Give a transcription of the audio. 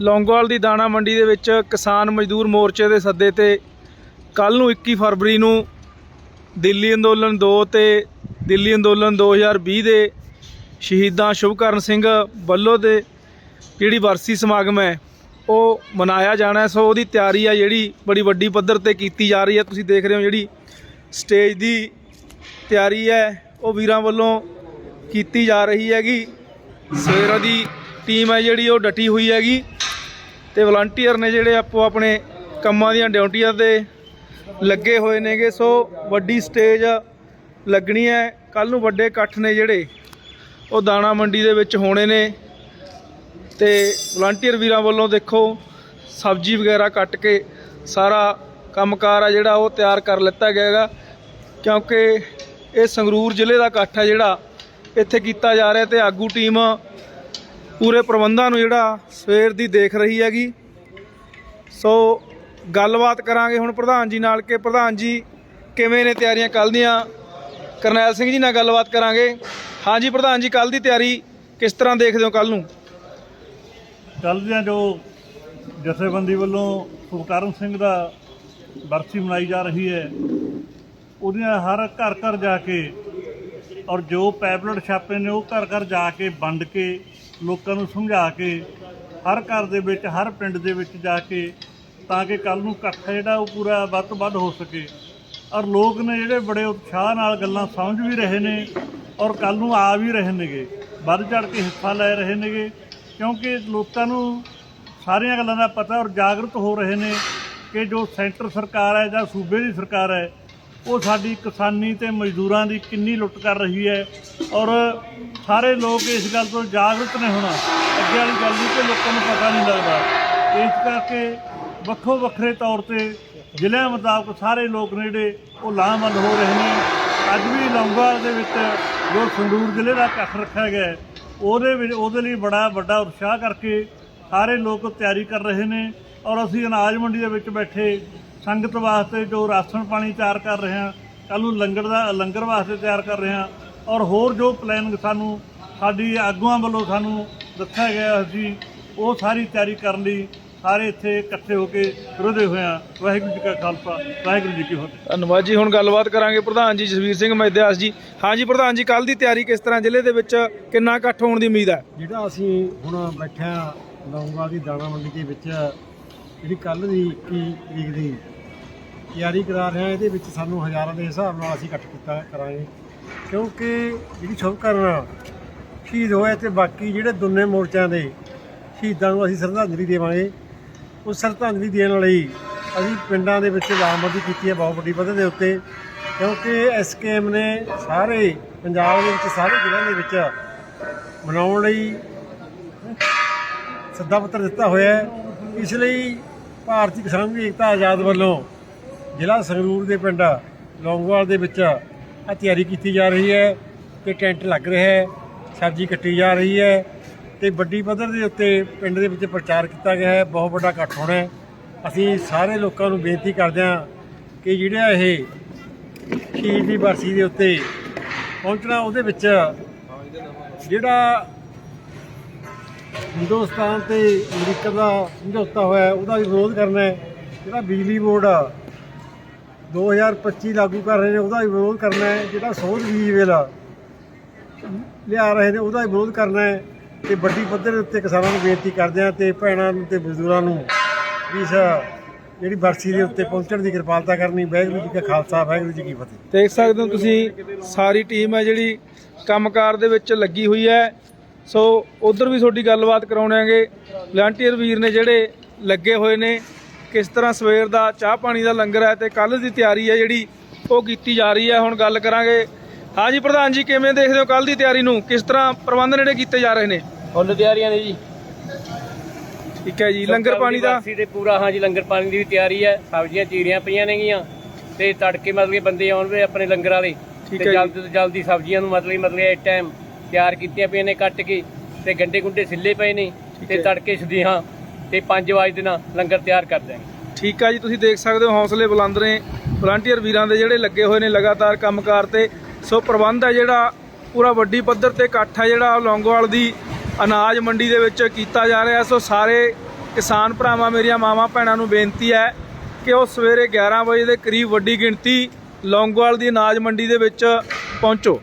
ਲੌਂਗੋਵਾਲ ਦੀ ਦਾਣਾ ਮੰਡੀ ਦੇ ਵਿੱਚ ਕਿਸਾਨ ਮਜ਼ਦੂਰ ਮੋਰਚੇ ਦੇ ਸੱਦੇ ਤੇ ਕੱਲ ਨੂੰ 21 ਫਰਵਰੀ ਨੂੰ ਦਿੱਲੀ ਅੰਦੋਲਨ 2 ਤੇ ਦਿੱਲੀ ਅੰਦੋਲਨ 2020 ਦੇ ਸ਼ਹੀਦਾਂ ਸ਼ੁਭਕਰਨ ਸਿੰਘ ਵੱਲੋਂ ਦੇ ਜਿਹੜੀ ਵਰਸੀ ਸਮਾਗਮ ਹੈ, ਉਹ ਮਨਾਇਆ ਜਾਣਾ ਸੋ ਉਹਦੀ ਤਿਆਰੀ ਆ ਜਿਹੜੀ ਬੜੀ ਵੱਡੀ ਪੱਧਰ ਤੇ ਕੀਤੀ ਜਾ ਰਹੀ ਹੈ। ਤੁਸੀਂ ਦੇਖ ਰਹੇ ਹੋ ਜਿਹੜੀ ਸਟੇਜ ਦੀ ਤਿਆਰੀ ਹੈ, ਉਹ ਵੀਰਾਂ ਵੱਲੋਂ ਕੀਤੀ ਜਾ ਰਹੀ ਹੈਗੀ। ਸਵੇਰ ਦੀ ਟੀਮ ਹੈ ਜਿਹੜੀ, ਉਹ ਡਟੀ ਹੋਈ ਹੈਗੀ। ਤੇ ਵਲੰਟੀਅਰ ਨੇ ਜਿਹੜੇ ਆਪੋ ਆਪਣੇ ਕੰਮਾਂ ਦੀਆਂ ਡਿਊਟੀਆਂ ਤੇ ਲੱਗੇ ਹੋਏ ਨੇਗੇ। ਸੋ ਵੱਡੀ ਸਟੇਜ ਲੱਗਣੀ ਹੈ। ਕੱਲ ਨੂੰ ਵੱਡੇ ਇਕੱਠ ਨੇ ਜਿਹੜੇ, ਉਹ ਦਾਣਾ ਮੰਡੀ ਦੇ ਵਿੱਚ ਹੋਣੇ ਨੇ। ਤੇ ਵਲੰਟੀਅਰ ਵੀਰਾਂ ਵੱਲੋਂ ਦੇਖੋ, ਸਬਜ਼ੀ ਵਗੈਰਾ ਕੱਟ ਕੇ ਸਾਰਾ ਕੰਮਕਾਰ ਆ ਜਿਹੜਾ, ਉਹ ਤਿਆਰ ਕਰ ਲਿੱਤਾ ਗਿਆ ਹੈਗਾ। ਕਿਉਂਕਿ ਇਹ ਸੰਗਰੂਰ ਜ਼ਿਲ੍ਹੇ ਦਾ ਇਕੱਠ ਹੈ ਜਿਹੜਾ, ਇੱਥੇ ਕੀਤਾ ਜਾ ਰਿਹਾ ਤੇ ਆਗੂ ਟੀਮ ਪੂਰੇ ਪ੍ਰਬੰਧਾਂ ਨੂੰ ਜਿਹੜਾ ਸਵੇਰ ਦੀ ਦੇਖ ਰਹੀ ਹੈਗੀ। ਸੋ ਗੱਲਬਾਤ ਕਰਾਂਗੇ ਹੁਣ ਪ੍ਰਧਾਨ ਜੀ ਨਾਲ ਕਿ ਪ੍ਰਧਾਨ ਜੀ ਕਿਵੇਂ ਨੇ ਤਿਆਰੀਆਂ ਕੱਲ ਦੀਆਂ? ਕਰਨੈਲ ਸਿੰਘ ਜੀ ਨਾਲ ਗੱਲਬਾਤ ਕਰਾਂਗੇ। ਹਾਂਜੀ ਪ੍ਰਧਾਨ ਜੀ ਕੱਲ ਦੀ ਤਿਆਰੀ ਕਿਸ ਤਰ੍ਹਾਂ ਦੇਖਦੇ ਹੋ ਕੱਲ ਨੂੰ? ਕੱਲ੍ਹ ਦੀਆਂ ਜੋ ਜਥੇਬੰਦੀ ਵੱਲੋਂ ਸੁਖਕਰਨ ਸਿੰਘ ਦਾ ਬਰਸੀ ਮਨਾਈ ਜਾ ਰਹੀ ਹੈ, ਉਹਦੀਆਂ ਹਰ ਘਰ ਘਰ ਜਾ ਕੇ ਔਰ ਜੋ ਪੈਪਲੇਟ ਛਾਪੇ ਨੇ ਉਹ ਘਰ ਘਰ ਜਾ ਕੇ ਵੰਡ ਕੇ ਲੋਕਾਂ ਨੂੰ ਸਮਝਾ ਕੇ ਹਰ ਘਰ ਦੇ ਵਿੱਚ, ਹਰ ਪਿੰਡ ਦੇ ਵਿੱਚ ਜਾ ਕੇ ਤਾਂ ਕਿ ਕੱਲ ਨੂੰ ਇਕੱਠ ਜਿਹੜਾ ਉਹ ਪੂਰਾ ਵੱਧ ਤੋਂ ਵੱਧ ਹੋ ਸਕੇ। ਔਰ ਲੋਕ ਨੇ ਜਿਹੜੇ ਬੜੇ ਉਤਸ਼ਾਹ ਨਾਲ ਗੱਲਾਂ ਸਮਝ ਵੀ ਰਹੇ ਨੇ ਔਰ ਕੱਲ ਨੂੰ ਆ ਵੀ ਰਹੇ ਨੇਗੇ, ਵੱਧ ਚੜ ਕੇ ਹਿੱਸਾ ਲੈ ਰਹੇ ਨੇਗੇ, ਕਿਉਂਕਿ ਲੋਕਾਂ ਨੂੰ ਸਾਰੀਆਂ ਗੱਲਾਂ ਦਾ ਪਤਾ ਔਰ ਜਾਗਰੂਕ ਹੋ ਰਹੇ ਨੇ ਕਿ ਜੋ ਸੈਂਟਰ ਸਰਕਾਰ ਹੈ ਜਾਂ ਸੂਬੇ ਦੀ ਸਰਕਾਰ ਹੈ ਉਹ ਸਾਡੀ ਕਿਸਾਨੀ ਤੇ ਮਜ਼ਦੂਰਾਂ ਦੀ ਕਿੰਨੀ ਲੁੱਟ ਕਰ ਰਹੀ ਹੈ ਔਰ ਸਾਰੇ ਲੋਕ ਇਸ ਗੱਲ ਤੋਂ ਜਾਗਰੂਕ ਨੇ ਹੋਣਾ। ਅੱਗੇ ਵਾਲੀ ਗੱਲ ਨਹੀਂ ਕਿ ਲੋਕਾਂ ਨੂੰ ਪਤਾ ਨਹੀਂ ਲੱਗਦਾ। ਇਸ ਕਰਕੇ ਵੱਖੋ ਵੱਖਰੇ ਤੌਰ ਤੇ ਜ਼ਿਲ੍ਹਿਆਂ ਮੁਤਾਬਕ ਸਾਰੇ ਲੋਕ ਨੇ ਜਿਹੜੇ ਉਹ ਲਾਮਬੰਦ ਹੋ ਰਹੇ ਨੇ। ਅੱਜ ਵੀ ਲੌਂਗੋਵਾਲ ਦੇ ਵਿੱਚ ਜੋ ਸੰਗਰੂਰ ਜ਼ਿਲ੍ਹੇ ਦਾ ਕੱਖ ਰੱਖਿਆ ਗਿਆ ਉਹਦੇ ਵਿੱਚ ਉਹਦੇ ਲਈ ਬੜਾ ਵੱਡਾ ਉਤਸ਼ਾਹ ਕਰਕੇ ਸਾਰੇ ਲੋਕ ਤਿਆਰੀ ਕਰ ਰਹੇ ਨੇ ਔਰ ਅਸੀਂ ਅਨਾਜ ਮੰਡੀ ਦੇ ਵਿੱਚ ਬੈਠੇ ਸੰਗਤ ਵਾਸਤੇ ਜੋ ਰਾਸ਼ਨ ਪਾਣੀ ਤਿਆਰ ਕਰ ਰਹੇ ਹਾਂ ਕੱਲ੍ਹ ਨੂੰ ਲੰਗਰ ਦਾ ਲੰਗਰ ਵਾਸਤੇ ਤਿਆਰ ਕਰ ਰਹੇ ਹਾਂ ਔਰ ਹੋਰ ਜੋ ਪਲਾਨਿੰਗ ਸਾਨੂੰ ਸਾਡੀ ਆਗੂਆਂ ਵੱਲੋਂ ਸਾਨੂੰ ਦੱਸਿਆ ਗਿਆ ਸੀ ਉਹ ਸਾਰੀ ਤਿਆਰੀ ਕਰਨ ਲਈ ਸਾਰੇ ਇੱਥੇ ਇਕੱਠੇ ਹੋ ਕੇ ਰੁਝੇ ਹੋਏ ਹਾਂ। ਵਾਹਿਗੁਰੂ ਜੀ ਕਾ ਖਾਲਸਾ ਵਾਹਿਗੁਰੂ ਜੀ ਕੀ ਫਤਿਹ। ਧੰਨਵਾਦ ਜੀ ਹੁਣ ਗੱਲਬਾਤ ਕਰਾਂਗੇ ਪ੍ਰਧਾਨ ਜੀ ਜਸਵੀਰ ਸਿੰਘ ਮੈਦਿਆਸ ਜੀ। ਹਾਂਜੀ ਪ੍ਰਧਾਨ ਜੀ ਕੱਲ ਦੀ ਤਿਆਰੀ ਕਿਸ ਤਰ੍ਹਾਂ ਜ਼ਿਲ੍ਹੇ ਦੇ ਵਿੱਚ ਕਿੰਨਾ ਇਕੱਠ ਹੋਣ ਦੀ ਉਮੀਦ ਹੈ? ਜਿਹੜਾ ਅਸੀਂ ਹੁਣ ਬੈਠਿਆ ਲੌਂਗੋਵਾਲ ਦੀ ਦਾਣਾ ਮੰਡੀ ਦੇ ਵਿੱਚ ਜਿਹੜੀ ਕੱਲ ਦੀ 21 ਤਰੀਕ ਦੀ ਤਿਆਰੀ ਕਰਾ ਰਹੇ ਹਾਂ, ਇਹਦੇ ਵਿੱਚ ਸਾਨੂੰ ਹਜ਼ਾਰਾਂ ਦੇ ਹਿਸਾਬ ਨਾਲ ਅਸੀਂ ਇਕੱਠ ਕੀਤਾ ਕਰਾਂਗੇ। ਕਿਉਂਕਿ ਜਿਹੜੀ ਸ਼ੁਭਕਰਨ ਸ਼ਹੀਦ ਹੋਏ ਤੇ ਬਾਕੀ ਜਿਹੜੇ ਦੋਨੇ ਮੋਰਚਿਆਂ ਦੇ ਸ਼ਹੀਦਾਂ ਨੂੰ ਅਸੀਂ ਸ਼ਰਧਾਂਜਲੀ ਦੇਵਾਂਗੇ। ਉਸ ਸ਼ਰਧਾਂਜਲੀ ਦੇਣ ਲਈ ਅਸੀਂ ਪਿੰਡਾਂ ਦੇ ਵਿੱਚ ਲਾਮਬੰਦੀ ਕੀਤੀ ਹੈ ਬਹੁਤ ਵੱਡੀ ਪੱਧਰ ਦੇ ਉੱਤੇ। ਕਿਉਂਕਿ ਐਸਕੇਐਮ ਨੇ ਸਾਰੇ ਪੰਜਾਬ ਦੇ ਵਿੱਚ, ਸਾਰੇ ਜ਼ਿਲ੍ਹਿਆਂ ਦੇ ਵਿੱਚ ਮਨਾਉਣ ਲਈ ਸੱਦਾ ਪੱਤਰ ਦਿੱਤਾ ਹੋਇਆ ਹੈ। ਇਸ ਲਈ ਭਾਰਤੀ ਕਿਸਾਨ ਦੀ ਏਕਤਾ ਆਜ਼ਾਦ ਵੱਲੋਂ ਜ਼ਿਲ੍ਹਾ ਸੰਗਰੂਰ ਦੇ ਪਿੰਡ ਲੌਂਗੋਵਾਲ ਦੇ ਵਿੱਚ ਆ ਤਿਆਰੀ ਕੀਤੀ ਜਾ ਰਹੀ ਹੈ ਤੇ ਟੈਂਟ ਲੱਗ ਰਿਹਾ ਹੈ, ਸਬਜ਼ੀ ਕੱਟੀ ਜਾ ਰਹੀ ਹੈ ਤੇ ਵੱਡੀ ਪੱਧਰ ਦੇ ਉੱਤੇ ਪਿੰਡ ਦੇ ਵਿੱਚ ਪ੍ਰਚਾਰ ਕੀਤਾ ਗਿਆ ਹੈ, ਬਹੁਤ ਵੱਡਾ ਇਕੱਠ ਹੋਣਾ ਹੈ। ਅਸੀਂ ਸਾਰੇ ਲੋਕਾਂ ਨੂੰ ਬੇਨਤੀ ਕਰਦੇ ਹਾਂ ਕਿ ਜਿਹੜਾ ਇਹ ਸ਼ਹੀਦ ਦੀ ਬਰਸੀ ਦੇ ਉੱਤੇ ਪਹੁੰਚਣਾ, ਉਹਦੇ ਵਿੱਚ ਜਿਹੜਾ ਹਿੰਦੁਸਤਾਨ ਤੇ ਅਮਰੀਕਾ ਦਾ ਸਮਝੌਤਾ ਹੋਇਆ, ਉਹਦਾ ਵਿਰੋਧ ਕਰਨਾ ਹੈ। ਜਿਹੜਾ ਬਿਜਲੀ ਬੋਰਡ 2025 ਲਾਗੂ ਕਰ ਰਹੇ ਨੇ, ਉਹਦਾ ਵਿਰੋਧ ਕਰਨਾ ਹੈ। ਜਿਹੜਾ ਸੋਧ ਬੀਜ ਬਿੱਲ ਲਿਆ ਰਹੇ ਨੇ, ਉਹਦਾ ਵਿਰੋਧ ਕਰਨਾ ਹੈ। ਤੇ ਵੱਡੀ ਪੱਧਰ ਦੇ ਉੱਤੇ ਕਿਸਾਨਾਂ ਨੂੰ ਬੇਨਤੀ ਕਰਦੇ ਹਾਂ ਤੇ ਭੈਣਾਂ ਨੂੰ ਤੇ ਮਜ਼ਦੂਰਾਂ ਨੂੰ ਵੀ ਇਸ ਜਿਹੜੀ ਬਰਸੀ ਦੇ ਉੱਤੇ ਪਹੁੰਚਣ ਦੀ ਕਿਰਪਾਲਤਾ ਕਰਨੀ। ਵਾਹਿਗੁਰੂ ਜੀ ਕਾ ਖਾਲਸਾ, ਵਾਹਿਗੁਰੂ ਜੀ ਕੀ ਫਤਿਹ। ਦੇਖ ਸਕਦੇ ਹੋ ਤੁਸੀਂ, ਸਾਰੀ ਟੀਮ ਹੈ ਜਿਹੜੀ ਕੰਮਕਾਰ ਦੇ ਵਿੱਚ ਲੱਗੀ ਹੋਈ ਹੈ। ਸੋ ਉਧਰ ਵੀ ਤੁਹਾਡੀ ਗੱਲਬਾਤ ਕਰਾਉਣਾਂਗੇ ਵਲੰਟੀਅਰ ਵੀਰ ਨੇ ਜਿਹੜੇ ਲੱਗੇ ਹੋਏ ਨੇ ਕਿਸ ਤਰ੍ਹਾਂ ਸਵੇਰ ਦਾ ਚਾਹ ਪਾਣੀ ਦਾ ਲੰਗਰ ਹੈ ਤੇ ਕੱਲ ਦੀ ਤਿਆਰੀ ਹੈ ਜਿਹੜੀ ਉਹ ਕੀਤੀ ਜਾ ਰਹੀ ਹੈ ਹੁਣ ਗੱਲ ਕਰਾਂਗੇ। ਹਾਂਜੀ ਪ੍ਰਧਾਨ ਜੀ ਕਿਵੇਂ ਦੇਖਦੇ ਹੋ ਕੱਲ ਦੀ ਤਿਆਰੀ ਨੂੰ? ਕਿਸ ਤਰ੍ਹਾਂ ਪ੍ਰਬੰਧ ਨੇੜੇ ਕੀਤੇ ਜਾ ਰਹੇ ਨੇ? ਫੁੱਲ ਤਿਆਰੀਆਂ ਨੇ ਜੀ। ਠੀਕ ਹੈ ਜੀ ਲੰਗਰ ਪਾਣੀ ਦਾ? ਵਾਪਸੀ ਤੇ ਪੂਰਾ ਹਾਂ ਜੀ ਲੰਗਰ ਪਾਣੀ ਦੀ ਵੀ ਤਿਆਰੀ ਹੈ। ਸਬਜ਼ੀਆਂ ਚੀਰੀਆਂ ਪਈਆਂ ਨੇਗੀਆਂ ਤੇ ਤੜਕੇ ਮਤਲਬ ਬੰਦੇ ਆਉਣਗੇ ਆਪਣੇ ਲੰਗਰ ਵਾਲੇ ਤੇ। ਜਲਦੀ ਤੋਂ ਜਲਦੀ ਸਬਜ਼ੀਆਂ ਨੂੰ ਮਤਲਬ ਮਤਲਬ ਇਸ ਟਾਈਮ ਤਿਆਰ ਕੀਤੀਆਂ ਪਈਆਂ ਨੇ ਕੱਟ ਕੇ ਤੇ ਗੰਡੇ ਗੁੰਡੇ ਸਿੱਲੇ ਪਏ ਨੇ ਤੇ। ਤੜਕੇ ਸਦੀਆਂ ਤੇ 5 ਵਜੇ ਦੇ ਨਾਲ ਲੰਗਰ ਤਿਆਰ ਕਰ ਦਿਆਂਗੇ। ਠੀਕ ਆ ਜੀ ਤੁਸੀਂ ਦੇਖ ਸਕਦੇ ਹੋ ਹੌਸਲੇ ਬੁਲੰਦ ਨੇ। ਵਲੰਟੀਅਰ ਵੀਰਾਂ ਦੇ ਜਿਹੜੇ ਲੱਗੇ ਹੋਏ ਨੇ ਲਗਾਤਾਰ ਕੰਮਕਾਰ ਤੇ। ਸੋ ਪ੍ਰਬੰਧ ਹੈ ਜਿਹੜਾ ਪੂਰਾ ਵੱਡੀ ਪੱਧਰ ਤੇ ਇਕੱਠ ਹੈ ਜਿਹੜਾ ਲੌਂਗੋਵਾਲ ਦੀ ਅਨਾਜ ਮੰਡੀ ਦੇ ਵਿੱਚ ਕੀਤਾ ਜਾ ਰਿਹਾ। ਸੋ ਸਾਰੇ ਕਿਸਾਨ ਭਰਾਵਾਂ ਮੇਰੀਆਂ ਮਾਵਾਂ ਭੈਣਾਂ ਨੂੰ ਬੇਨਤੀ ਹੈ ਕਿ ਉਹ ਸਵੇਰੇ 11 ਵਜੇ ਦੇ ਕਰੀਬ ਵੱਡੀ ਗਿਣਤੀ ਲੌਂਗੋਵਾਲ ਦੀ ਅਨਾਜ ਮੰਡੀ ਦੇ ਵਿੱਚ ਪਹੁੰਚੋ।